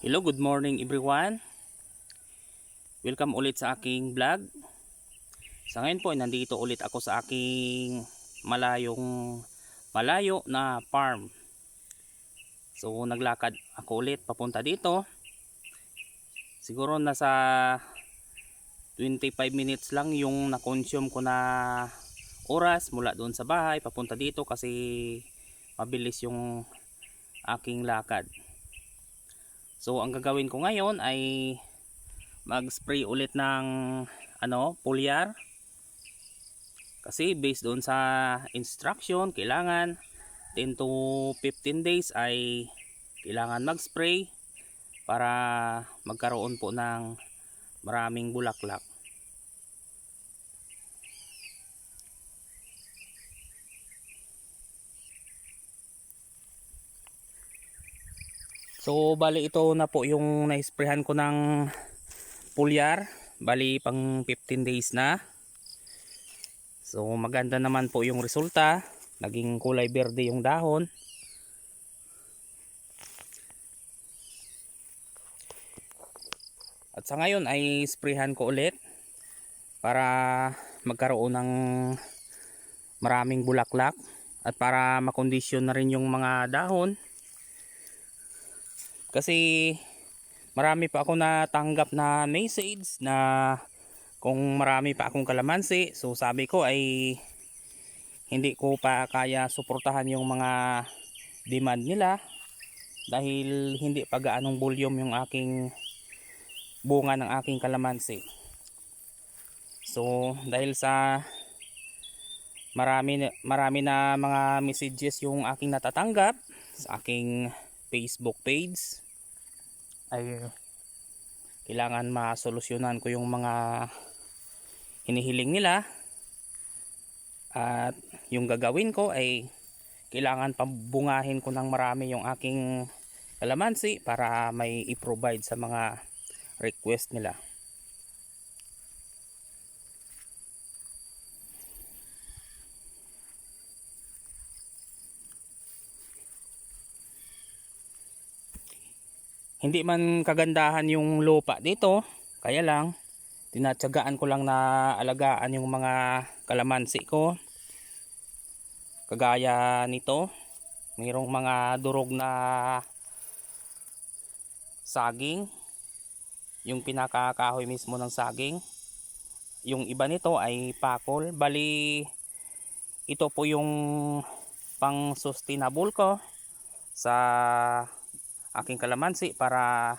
Hello, good morning everyone. Welcome ulit sa aking vlog. Sa ngayon po, nandito ulit ako sa aking malayong malayo na farm. So, naglakad ako ulit papunta dito. Siguro nasa 25 minutes lang yung na-consume ko na oras mula doon sa bahay papunta dito kasi mabilis yung aking lakad. So ang gagawin ko ngayon ay mag-spray ulit ng ano, foliar. Kasi based doon sa instruction, kailangan 10 to 15 days ay kailangan mag-spray para magkaroon po ng maraming bulaklak. So bali ito na po yung na-sprayhan ko ng pulyar. Bali pang 15 days na. So maganda naman po yung resulta. Naging kulay berde yung dahon. At sa ngayon ay sprayhan ko ulit para magkaroon ng maraming bulaklak at para makondisyon na rin yung mga dahon kasi marami pa ako natanggap na message na kung marami pa akong kalamansi so sabi ko ay hindi ko pa kaya suportahan yung mga demand nila dahil hindi pa gaanong volume yung aking bunga ng aking kalamansi. So dahil sa marami marami na mga messages yung aking natatanggap sa aking Facebook page. Ay kailangan masolusyonan ko yung mga hinihiling nila. At yung gagawin ko ay kailangan pabungahin ko ng marami yung aking kalamansi para may i-provide sa mga request nila hindi man kagandahan yung lupa dito kaya lang tinatsagaan ko lang na alagaan yung mga kalamansi ko. Kagaya nito mayroong mga durog na saging. Yung pinakakahoy mismo ng saging. Yung iba nito ay pakol. Bali ito po yung pang sustainable ko sa aking kalamansi para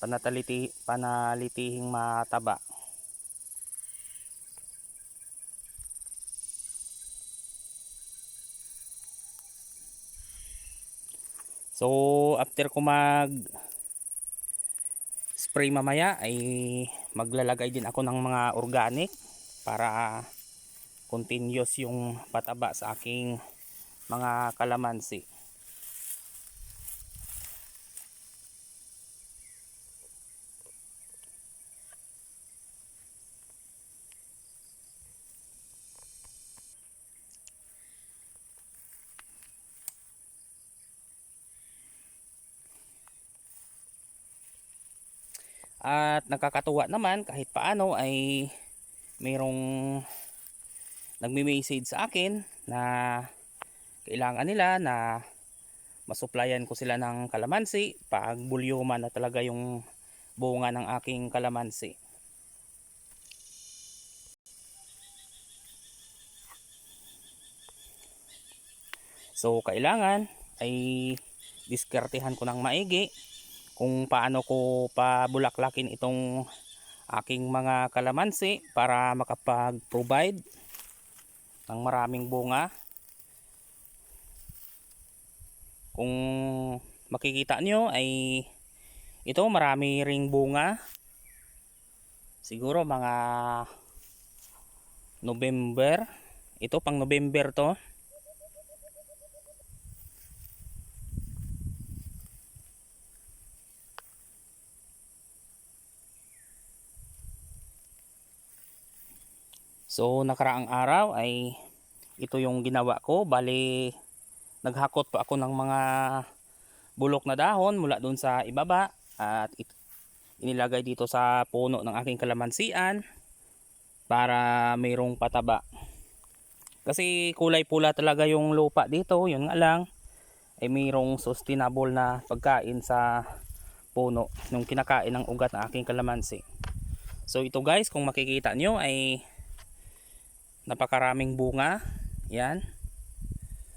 panataliti, panalitihing mataba. So after ko mag spray mamaya ay maglalagay din ako ng mga organic para continuous yung pataba sa aking mga kalamansi. At nakakatuwa naman kahit paano ay mayroong nagme-message sa akin na kailangan nila na masuplayan ko sila ng kalamansi pag bulyuma na talaga yung bunga ng aking kalamansi. So kailangan ay diskartehan ko ng maigi kung paano ko pabulaklakin itong aking mga kalamansi para makapag-provide ng maraming bunga. Kung makikita nyo ay ito marami ring bunga. Siguro mga November. Ito pang November to. So nakaraang araw ay ito yung ginawa ko. Bali naghakot pa ako ng mga bulok na dahon mula doon sa ibaba at it- inilagay dito sa puno ng aking kalamansian para mayroong pataba. Kasi kulay pula talaga yung lupa dito, yun nga lang ay mayroong sustainable na pagkain sa puno nung kinakain ng ugat ng aking kalamansi. So ito guys, kung makikita nyo ay napakaraming bunga. Yan.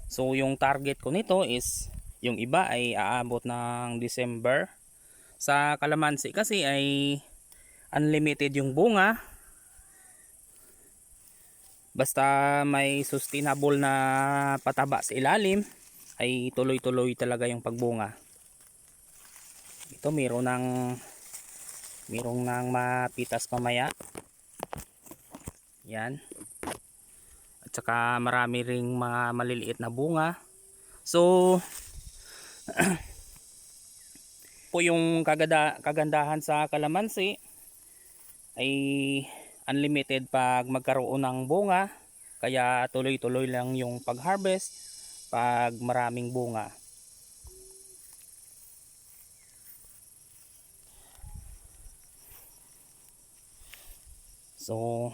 So yung target ko nito is yung iba ay aabot ng December. Sa kalamansi kasi ay unlimited yung bunga. Basta may sustainable na pataba sa ilalim ay tuloy-tuloy talaga yung pagbunga. Ito mayroon ng mayroong nang mapitas mamaya. Yan. At marami ring mga maliliit na bunga. So po yung kagada, kagandahan sa kalamansi ay unlimited pag magkaroon ng bunga kaya tuloy-tuloy lang yung pag-harvest pag maraming bunga. So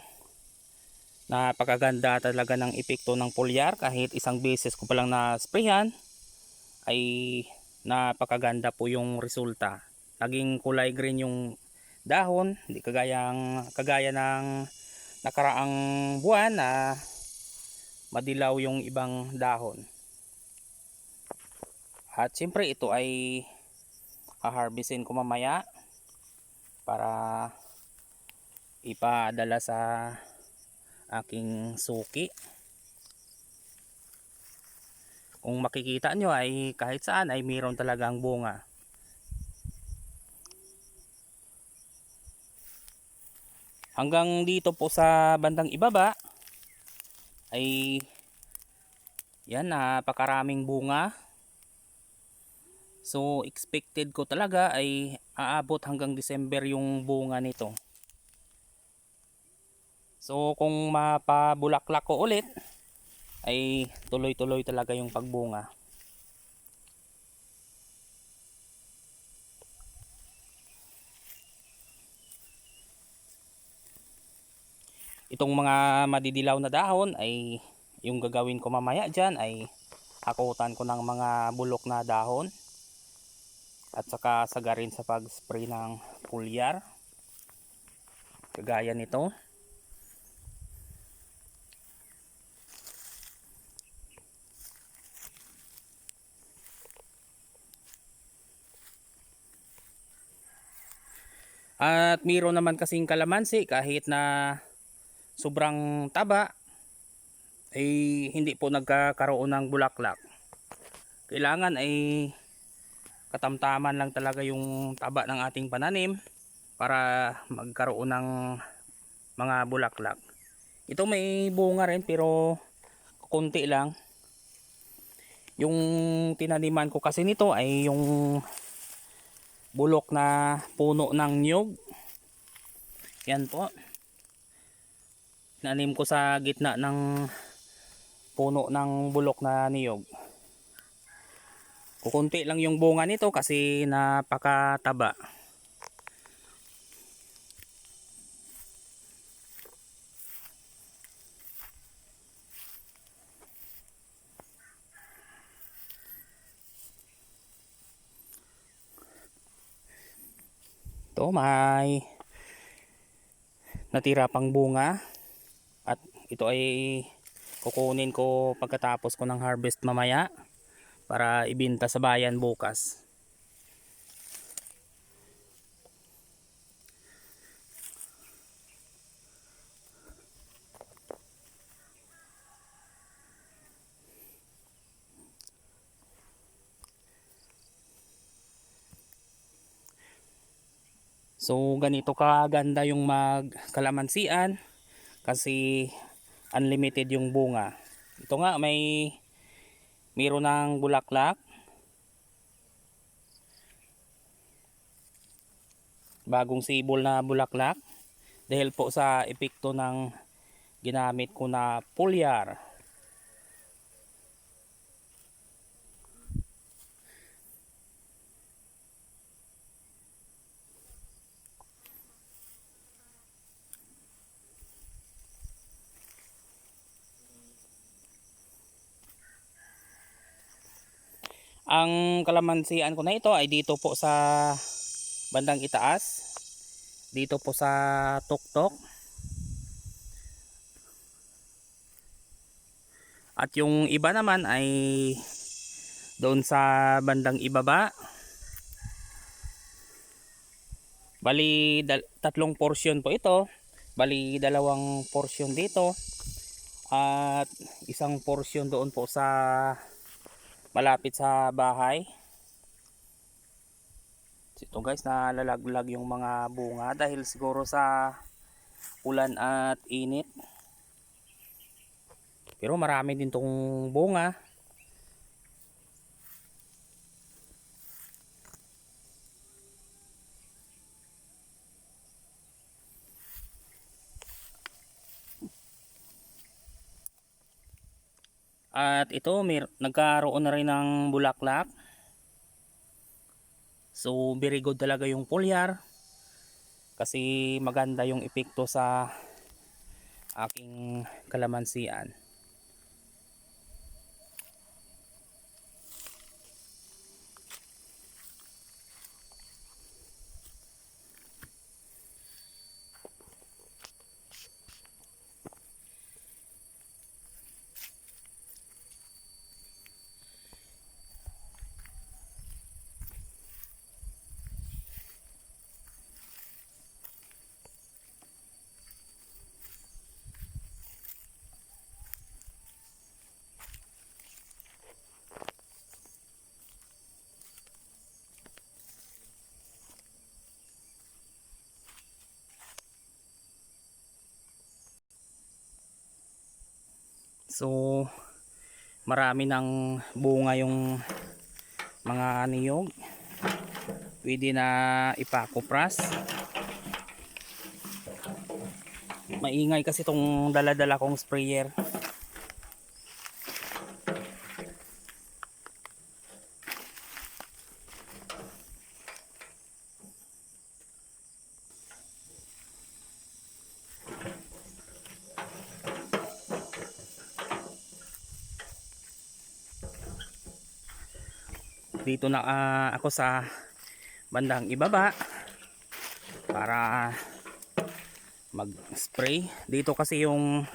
napakaganda talaga ng epekto ng foliar kahit isang beses ko pa lang na sprayhan ay napakaganda po yung resulta. Naging kulay green yung dahon, hindi kagayang kagaya ng nakaraang buwan na madilaw yung ibang dahon. At siyempre ito ay haharvestin ko mamaya para ipadala sa aking suki. Kung makikita nyo ay kahit saan ay mayroon talagang bunga. Hanggang dito po sa bandang ibaba ay yan napakaraming bunga. So expected ko talaga ay aabot hanggang December yung bunga nito. So kung mapabulaklak ko ulit ay tuloy-tuloy talaga yung pagbunga. Itong mga madidilaw na dahon ay yung gagawin ko mamaya dyan ay hakutan ko ng mga bulok na dahon at saka sagarin sa pag-spray ng foliar kagaya nito At mayroon naman kasing kalamansi kahit na sobrang taba ay hindi po nagkakaroon ng bulaklak. Kailangan ay katamtaman lang talaga yung taba ng ating pananim para magkaroon ng mga bulaklak. Ito may bunga rin pero konti lang. Yung tinaniman ko kasi nito ay yung bulok na puno ng nyug. Yan po. Nanim ko sa gitna ng puno ng bulok na niyog. Kukunti lang yung bunga nito kasi napakataba. Ito may natira pang bunga at ito ay kukunin ko pagkatapos ko ng harvest mamaya para ibinta sa bayan bukas. So ganito kaganda yung magkalamansian kasi unlimited yung bunga. Ito nga may mayroon ng bulaklak. Bagong sibol na bulaklak dahil po sa epekto ng ginamit ko na foliar. Ang kalamansian ko na ito ay dito po sa bandang itaas. Dito po sa tuktok. At yung iba naman ay doon sa bandang ibaba. Bali tatlong portion po ito. Bali dalawang portion dito. At isang portion doon po sa malapit sa bahay. Ito guys, nalalaglag yung mga bunga dahil siguro sa ulan at init. Pero marami din tong bunga. At ito, may, nagkaroon na rin ng bulaklak. So, very good talaga yung foliar. Kasi maganda yung epekto sa aking kalamansian. So, marami ng bunga yung mga niyog. Pwede na ipakupras. Maingay kasi itong dala-dala kong sprayer. Dito na ah, ako sa bandang ibaba para mag-spray. Dito kasi yung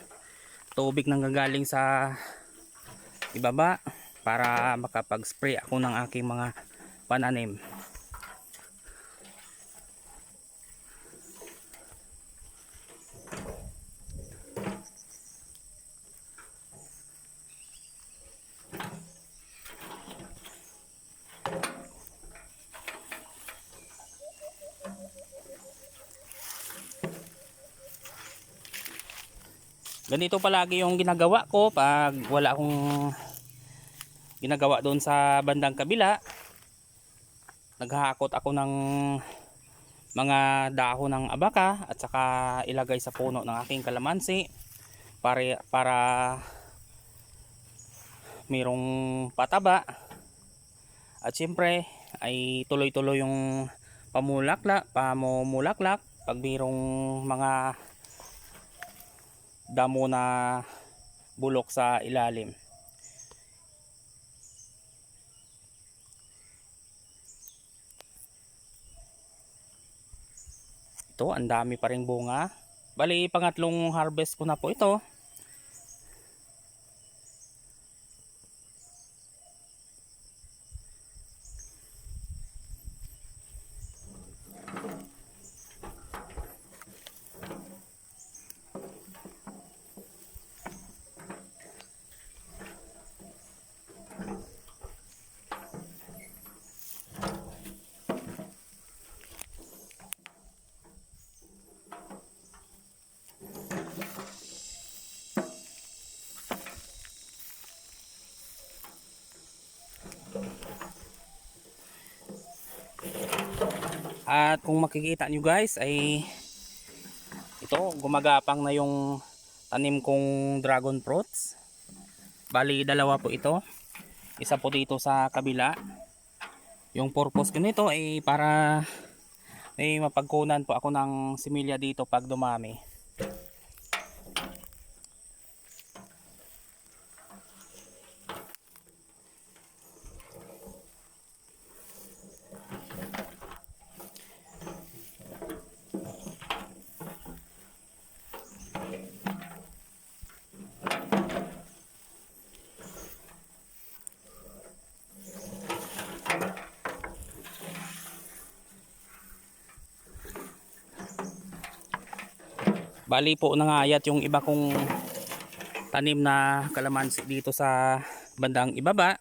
tubig nang gagaling sa ibaba para makapag-spray ako ng aking mga pananim. Ganito palagi yung ginagawa ko pag wala akong ginagawa doon sa bandang kabila. Naghahakot ako ng mga dahon ng abaka at saka ilagay sa puno ng aking kalamansi para, para mayroong pataba. At syempre ay tuloy-tuloy yung pamulaklak, pamumulaklak pag mayroong mga damo na bulok sa ilalim. Ito, ang dami pa rin bunga. Bali, pangatlong harvest ko na po ito. At kung makikita nyo guys ay ito gumagapang na yung tanim kong dragon fruits. Bali dalawa po ito. Isa po dito sa kabila. Yung purpose ko nito ay para may mapagkunan po ako ng similya dito pag dumami. Bali po nangayat yung iba kong tanim na kalamansi dito sa bandang ibaba.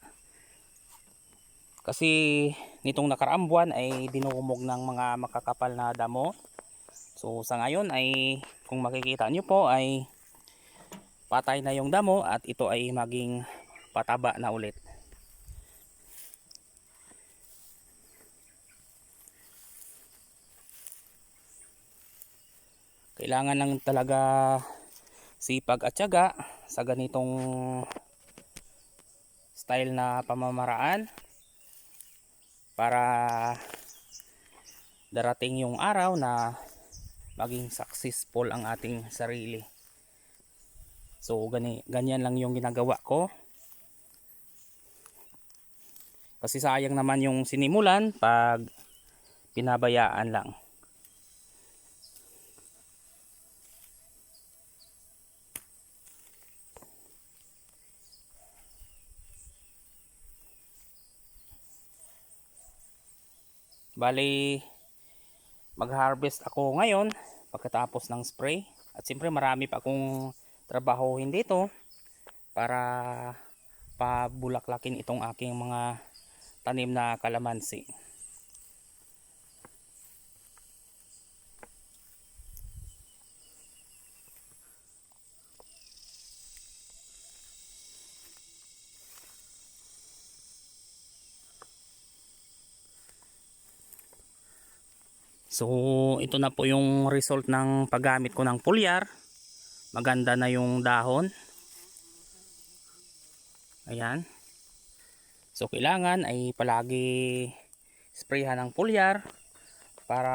Kasi nitong nakaraang buwan ay dinumog ng mga makakapal na damo. So sa ngayon ay kung makikita nyo po ay patay na yung damo at ito ay maging pataba na ulit. Kailangan lang talaga sipag at tiyaga sa ganitong style na pamamaraan para darating yung araw na maging successful ang ating sarili. So gani, ganyan lang yung ginagawa ko. Kasi sayang naman yung sinimulan pag pinabayaan lang. Bali, mag-harvest ako ngayon pagkatapos ng spray. At siyempre marami pa akong trabahohin dito para pabulaklakin itong aking mga tanim na kalamansi. So, ito na po yung result ng paggamit ko ng pulyar. Maganda na yung dahon. Ayan. So, kailangan ay palagi sprayhan ng pulyar para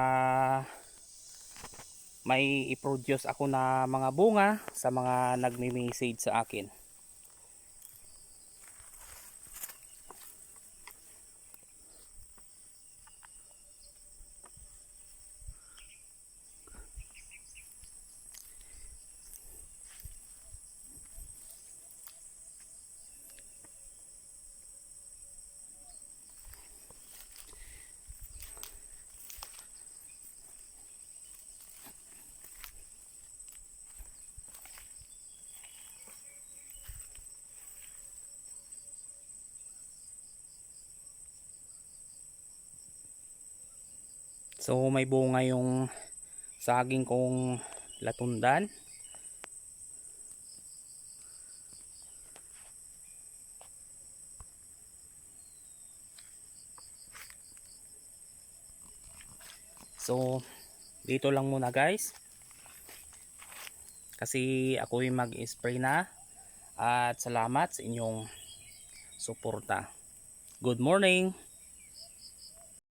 may i-produce ako na mga bunga sa mga nagme-message sa akin. So may bunga yung saging kong latundan. So dito lang muna guys. Kasi ako yung mag-spray na. At salamat sa inyong suporta. Good morning.